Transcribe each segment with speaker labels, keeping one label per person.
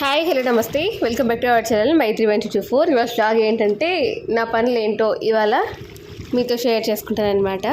Speaker 1: Hi hello నమస్తే. Welcome back to our channel Maitri one two four ఇవాళ స్టాగ్ ఏంటంటే నా పనులు ఏంటో ఇవాళ మీతో షేర్ చేసుకుంటాను అనమాట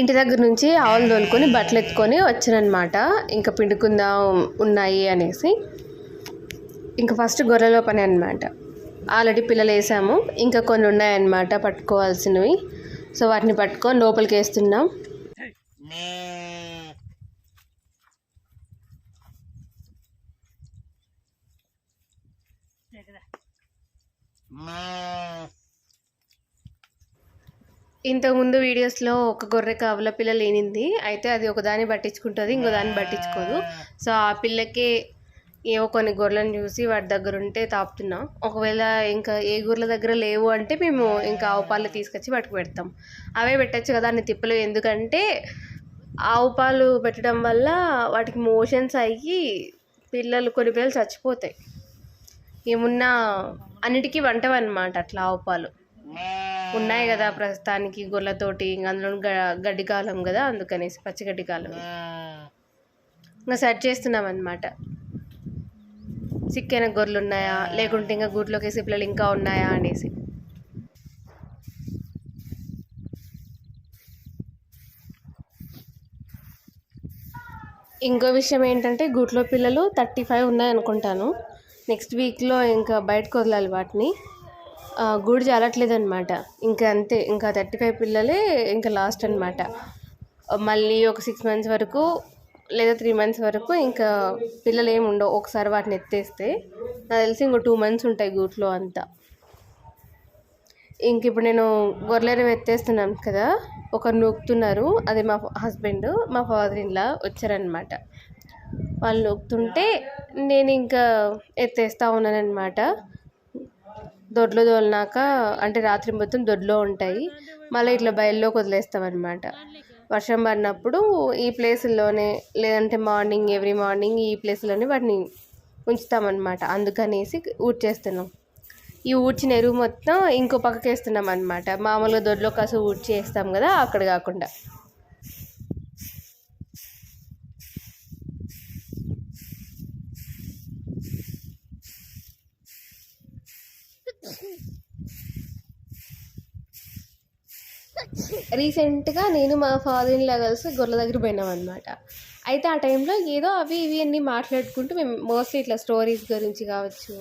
Speaker 1: ఇంటి దగ్గర నుంచి ఆవులు తోలుకొని బట్టలు ఎత్తుకొని వచ్చానమాట ఇంకా పిండుకుందాం ఉన్నాయి అనేసి. ఇంకా ఫస్ట్ గొర్రెలో పని అనమాట ఆల్రెడీ పిల్లలు వేసాము. ఇంకా కొన్ని ఉన్నాయన్నమాట పట్టుకోవాల్సినవి. సో వాటిని పట్టుకొని లోపలికి వేస్తున్నాం. ఇంతకుముందు వీడియోస్లో ఒక గొర్రె కావుల పిల్ల లేనింది. అయితే అది ఒకదాన్ని పట్టించుకుంటుంది ఇంకో దాన్ని పట్టించుకోదు. సో ఆ పిల్లకి ఏవో కొన్ని గొర్రెలను చూసి వాటి దగ్గర ఉంటే తాపుతున్నాం. ఒకవేళ ఇంకా ఏ గొర్రెల దగ్గర లేవు అంటే మేము ఇంకా ఆవు పాలు తీసుకొచ్చి వాటికి పెడతాం. అవే పెట్టచ్చు కదా అన్ని తిప్పలు. ఎందుకంటే ఆవు పాలు పెట్టడం వల్ల వాటికి మోషన్స్ అయ్యి పిల్లలు కొన్ని పిల్లలు చచ్చిపోతాయి. ఏమున్నా అన్నిటికీ వంటవన్నమాట అట్లా ఆవు పాలు. ఉన్నాయి కదా ప్రస్తుతానికి గొర్రెలతోటి ఇంకా అందులో గ- గడ్డి కాలం కదా అందుకనేసి పచ్చిగడ్డి కాలం. ఇంకా సెర్చ్ చేస్తున్నాం అనమాట సిక్కైన గొర్రెలు ఉన్నాయా? లేకుంటే ఇంకా గూట్లోకి వేసే పిల్లలు ఇంకా ఉన్నాయా అనేసి. ఇంకో విషయం ఏంటంటే గూట్లో పిల్లలు థర్టీ ఫైవ్ ఉన్నాయనుకుంటాను. నెక్స్ట్ వీక్లో ఇంకా బయటకు వదలాలి వాటిని. గూడు చాలట్లేదు అనమాట ఇంకా అంతే ఇంకా థర్టీ ఫైవ్ పిల్లలే ఇంకా లాస్ట్ అనమాట మళ్ళీ ఒక సిక్స్ మంత్స్ వరకు లేదా త్రీ మంత్స్ వరకు ఇంకా పిల్లలు ఏమి ఉండవు. ఒకసారి వాటిని ఎత్తేస్తే. నాకు తెలిసి ఇంకో టూ మంత్స్ ఉంటాయి గూట్లో అంతా. ఇంక ఇప్పుడు నేను గొర్రెలు ఎత్తేస్తున్నాను కదా ఒకరు నూకుతున్నారు. అది మా హస్బెండ్ మా ఫాదర్ ఇన్లా వచ్చారనమాట వాళ్ళు నూకుతుంటే నేను ఇంకా ఎత్తేస్తా ఉన్నానమాట దొడ్లో తోలినాక అంటే రాత్రి మొత్తం దొడ్లో ఉంటాయి. మళ్ళీ ఇట్లా బయల్లోకి వదిలేస్తామన్నమాట వర్షం పడినప్పుడు ఈ ప్లేసుల్లోనే లేదంటే మార్నింగ్ ఎవ్రీ మార్నింగ్ ఈ ప్లేస్లోనే వాటిని ఉంచుతామన్నమాట. అందుకనేసి ఊడ్చేస్తున్నాం. ఈ ఊడ్చిన ఎరువు మొత్తం ఇంకో పక్కకి వేస్తున్నాం అనమాట మామూలుగా దొడ్లో కాసు ఊడ్చి వేస్తాం కదా అక్కడ కాకుండా. రీసెంట్గా నేను మా ఫాదర్ ఇన్లా కలిసి గొర్రెల దగ్గర పోయినాం అనమాట అయితే ఆ టైంలో ఏదో అవి ఇవి అన్నీ మాట్లాడుకుంటూ మేము మోస్ట్లీ ఇట్లా స్టోరీస్ గురించి కావచ్చు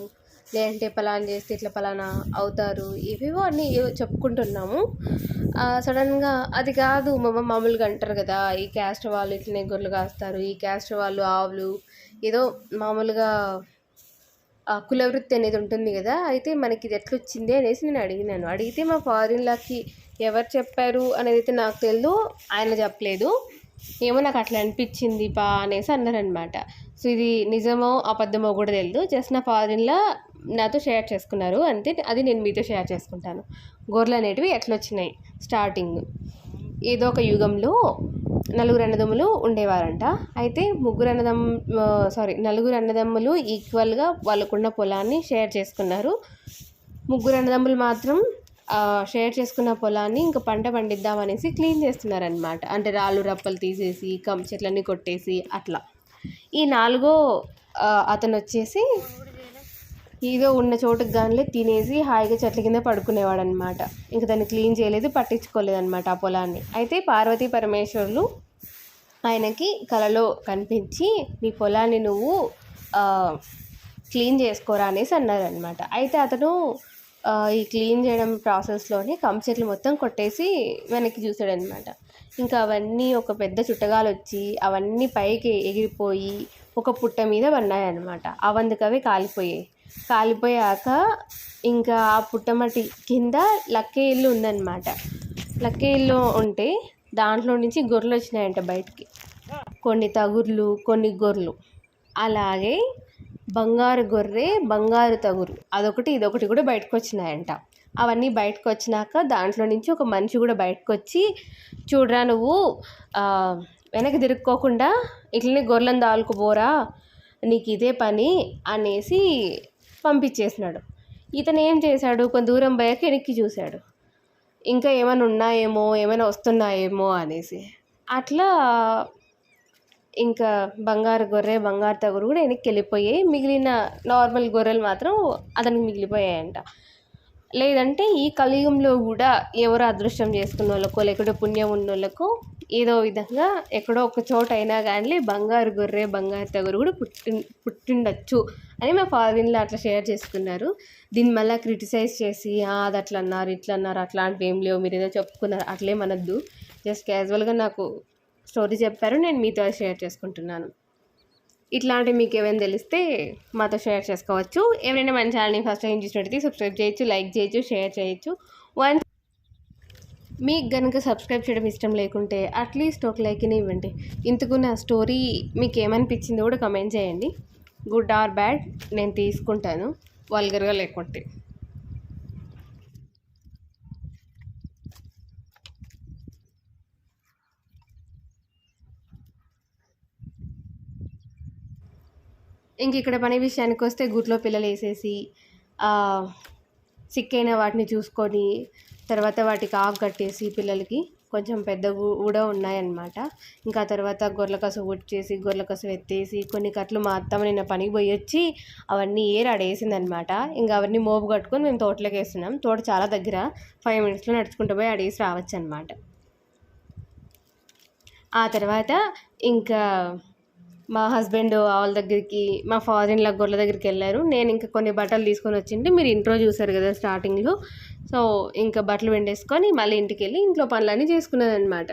Speaker 1: లేదంటే పలానా చేస్తే ఇట్లా పలానా అవుతారు ఇవేవో అన్నీ ఏవో చెప్పుకుంటున్నాము. సడన్గా అది కాదు మమ్మ మామూలుగా అంటారు కదా ఈ క్యాస్ట్ వాళ్ళు ఇట్లనే గొర్రెలు కాస్తారు ఈ క్యాస్ట్ వాళ్ళు ఆవులు ఏదో మామూలుగా ఆ కులవృత్తి అనేది ఉంటుంది కదా అయితే మనకి ఇది ఎట్లా వచ్చింది అనేసి నేను అడిగినాను. అడిగితే మా ఫారిన్లకి ఎవరు చెప్పారు అనేది అయితే నాకు తెలియదు ఆయన చెప్పలేదు. ఏమో నాకు అట్లా అనిపించింది పా అనేసి అన్నారనమాట సో ఇది నిజమో అబద్ధమో కూడా తెలియదు జస్ట్ నా ఫారిన్లో నాతో షేర్ చేసుకున్నారు. అంతే అది నేను మీతో షేర్ చేసుకుంటాను. గొర్రెలు అనేటివి ఎట్లా వచ్చినాయి? స్టార్టింగ్ ఏదో ఒక యుగంలో నలుగురు అన్నదమ్ములు ఉండేవారంట. అయితే ముగ్గురు అన్నదమ్ సారీ నలుగురు అన్నదమ్ములు ఈక్వల్గా వాళ్ళకున్న పొలాన్ని షేర్ చేసుకున్నారు. ముగ్గురు అన్నదమ్ములు మాత్రం షేర్ చేసుకున్న పొలాన్ని ఇంకా పంట పండిద్దామనేసి క్లీన్ చేస్తున్నారనమాట అంటే రాళ్ళు రప్పలు తీసేసి కం చెట్లన్నీ కొట్టేసి అట్లా. ఈ నాలుగో అతను వచ్చేసి ఏదో ఉన్న చోటుకు గానిలే తినేసి హాయిగా చెట్ల కింద పడుకునేవాడు అనమాట ఇంకా దాన్ని క్లీన్ చేయలేదు పట్టించుకోలేదు అనమాట ఆ పొలాన్ని. అయితే పార్వతీ పరమేశ్వరులు ఆయనకి కలలో కనిపించి నీ పొలాన్ని నువ్వు క్లీన్ చేసుకోరా అనేసి అన్నారనమాట అయితే అతను ఈ క్లీన్ చేయడం ప్రాసెస్లోనే కంచెట్లు మొత్తం కొట్టేసి వెనక్కి చూసాడనమాట ఇంకా అవన్నీ ఒక పెద్ద చుట్టగాలు వచ్చి అవన్నీ పైకి ఎగిరిపోయి ఒక పుట్ట మీద పడినాయన్నమాట. అవందుకవే కాలిపోయాయి. కాలిపోయాక ఇంకా ఆ పుట్టమటి కింద లక్కే ఇల్లు ఉందన్నమాట. లక్కే ఇల్లు ఉంటే దాంట్లో నుంచి గొర్రెలు వచ్చినాయంట బయటికి. కొన్ని తగుర్లు కొన్ని గొర్రెలు. అలాగే బంగారు గొర్రె బంగారు తగురు. అదొకటి ఇదొకటి కూడా బయటకు వచ్చినాయంట అవన్నీ బయటకు వచ్చినాక దాంట్లో నుంచి ఒక మనిషి కూడా బయటకు వచ్చి చూడరా నువ్వు వెనక్కి తిరుక్కోకుండా ఇట్లనే గొర్రెలను దాలుకుపోరా నీకు ఇదే పని అనేసి పంపించేసినాడు. ఇతను ఏం చేశాడు? కొంత దూరం పోయాక వెనక్కి చూశాడు. ఇంకా ఏమైనా ఉన్నాయేమో ఏమైనా వస్తున్నాయేమో అనేసి. అట్లా ఇంకా బంగారు గొర్రె బంగారు తగురు కూడా వెనక్కి వెళ్ళిపోయాయి. మిగిలిన నార్మల్ గొర్రెలు మాత్రం అతనికి మిగిలిపోయాయంట. లేదంటే ఈ కలియుగంలో కూడా ఎవరు అదృష్టం చేసుకున్న వాళ్ళకో లేకుంటే పుణ్యం ఉన్న వాళ్ళకో ఏదో విధంగా ఎక్కడో ఒక చోట అయినా కానీ బంగారు గొర్రె బంగారు తగురు కూడా పుట్టి పుట్టిండొచ్చు అని మా ఫాదర్ అట్లా షేర్ చేసుకున్నారు. దీన్ని మళ్ళీ క్రిటిసైజ్ చేసి అది అట్లా అన్నారు ఇట్లా అన్నారు అట్లాంటివి ఏం లేవు మీరు ఏదో చెప్పుకున్నారు. అట్లేమనద్దు జస్ట్ క్యాజువల్గా నాకు స్టోరీ చెప్పారు నేను మీతో షేర్ చేసుకుంటున్నాను. ఇట్లాంటివి మీకు ఏమైనా తెలిస్తే మాతో షేర్ చేసుకోవచ్చు. ఎవరైనా మన ఛానల్ని ఫస్ట్ టైం చూసినట్టయితే సబ్స్క్రైబ్ చేయొచ్చు లైక్ చేయొచ్చు షేర్ చేయొచ్చు. వన్ మీకు కనుక సబ్స్క్రైబ్ చేయడం ఇష్టం లేకుంటే అట్లీస్ట్ ఒక లైక్ని ఇవ్వండి. ఇంతకు నా స్టోరీ మీకు ఏమనిపించిందో కూడా కమెంట్ చేయండి. గుడ్ ఆర్ బ్యాడ్ నేను తీసుకుంటాను. వల్గర్గా లేకుంటే. ఇంక ఇక్కడ పని విషయానికి వస్తే గుట్లో పిల్లలు వేసేసి సిక్కైన వాటిని చూసుకొని తర్వాత వాటికి ఆకు కట్టేసి పిల్లలకి కొంచెం పెద్ద కూడా ఉన్నాయన్నమాట. ఇంకా తర్వాత గొర్రెల కసు చేసి గొర్రెల కసు ఎత్తేసి కొన్ని కట్లు మా అత్తమ్మ నిన్న పనికి పోయి వచ్చి అవన్నీ ఏర్ ఆడేసిందనమాట ఇంకా అవన్నీ మోపు కట్టుకొని మేము తోటలోకి వేస్తున్నాం. తోట చాలా దగ్గర. ఫైవ్ మినిట్స్లో నడుచుకుంటూ పోయి ఆడేసి రావచ్చు అనమాట ఆ తర్వాత ఇంకా మా హస్బెండ్ వాళ్ళ దగ్గరికి మా ఫాదర్ ఇన్ గొర్రెల దగ్గరికి వెళ్ళారు. నేను ఇంకా కొన్ని బట్టలు తీసుకొని వచ్చింటే మీరు ఇంట్రో చూసారు కదా స్టార్టింగ్లో సో ఇంకా బట్టలు వెండేసుకొని మళ్ళీ ఇంటికి వెళ్ళి ఇంట్లో పనులన్నీ చేసుకున్నాను అనమాట